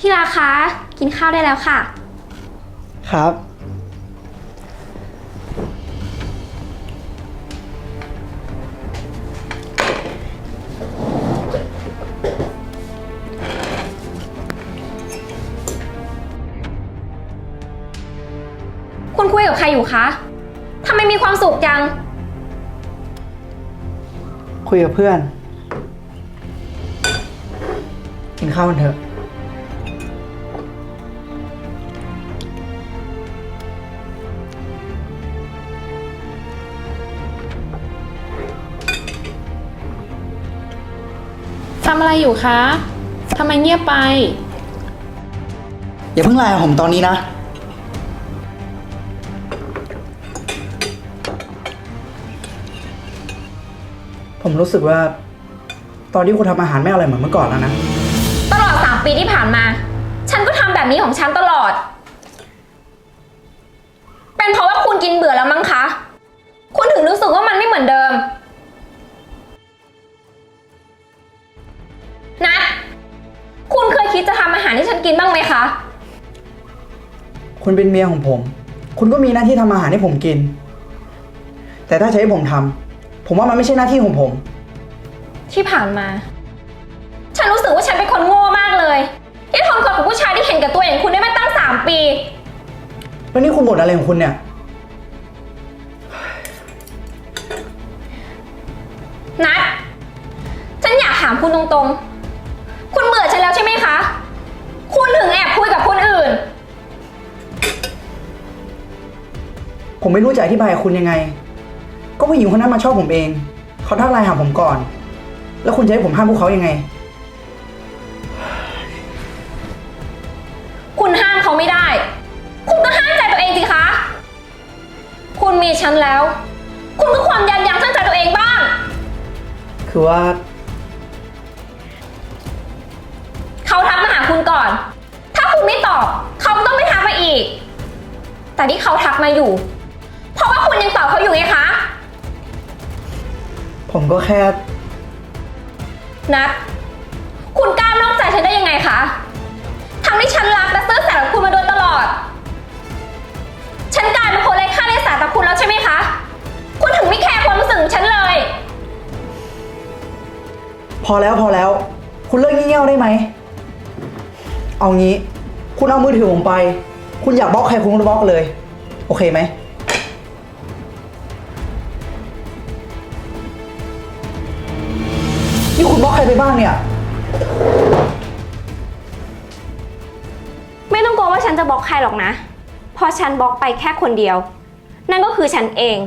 ที่ราคากินข้าวได้แล้วค่ะ ครับ คุณคุยกับใครอยู่คะทำไมมีความสุขจัง คุยกับเพื่อน กินข้าวกันเถอะ อะไรอยู่คะ ทำไมเงียบไป อย่าเพิ่งไลน์หาผมตอนนี้นะ ผมรู้สึกว่า ตอนที่คุณทำอาหารไม่อร่อยเหมือนเมื่อก่อนแล้วนะ ตลอด 3 ปีที่ผ่านมา ฉันก็ทำแบบนี้ของฉันตลอด เป็นเพราะว่าคุณกินเบื่อแล้วมั้งคะ คุณถึงรู้สึกว่ามันไม่เหมือนเดิม คุณเคยคิดจะทำอาหารให้ฉันกินบ้างไหมคะ คุณเป็นเมียของผม คุณก็มีหน้าที่ทำอาหารให้ผมกิน แต่ถ้าจะให้ผมทำผมว่ามันไม่ใช่หน้าที่ของผม ที่ผ่านมา ฉันรู้สึกว่าฉันเป็นคนโง่มากเลยที่ทนกับผู้ชายที่เห็นแกับตัวอย่างคุณได้มาตั้ง3ปี แล้วนี่คุณบ่นอะไรของคุณเนี่ย นัด ฉันอยากถามคุณตรงๆ ผมไม่รู้จะอธิบายกับคุณยังไง ก็ผู้หญิงคนนั้นมาชอบผมเอง เขาทักไลน์หาผมก่อน แล้วคุณจะให้ผมห้ามพวกเขายังไง คุณห้ามเขาไม่ได้ คุณก็ห้ามใจตัวเองสิคะ คุณมีฉันแล้ว คุณก็ความยันยั้งชั่งใจตัวเองบ้าง คือว่าเขาทักมาหาคุณก่อน ถ้าคุณไม่ตอบ เขาก็ต้องไม่ทักมาอีก แต่ที่เขาทักมาอยู่ เพราะว่าคุณยังตอบเขาอยู่ไงคะ ผมก็แค่ นัด คุณกล้านอกใจฉันได้ยังไงคะ ทั้งที่ฉันรักและซื่อสัตย์กับคุณมาโดยตลอด ฉันกลายเป็นคนไร้ค่าในสายตาคุณแล้วใช่ไหมคะ คุณถึงไม่แคร์ความรู้สึกของฉันเลย พอแล้วพอแล้ว คุณเลิกงี่เง่าได้ไหม เอางี้ คุณเอามือถือผมไป คุณอยากบล็อกใครคุณก็บล็อกเลย โอเคไหม นี่คุณบล็อกใครไปบ้างเนี่ย ไม่ต้องกลัวว่าฉันจะบล็อกใครหรอกนะพอฉันบล็อกไปแค่คนเดียว นั่นก็คือฉันเอง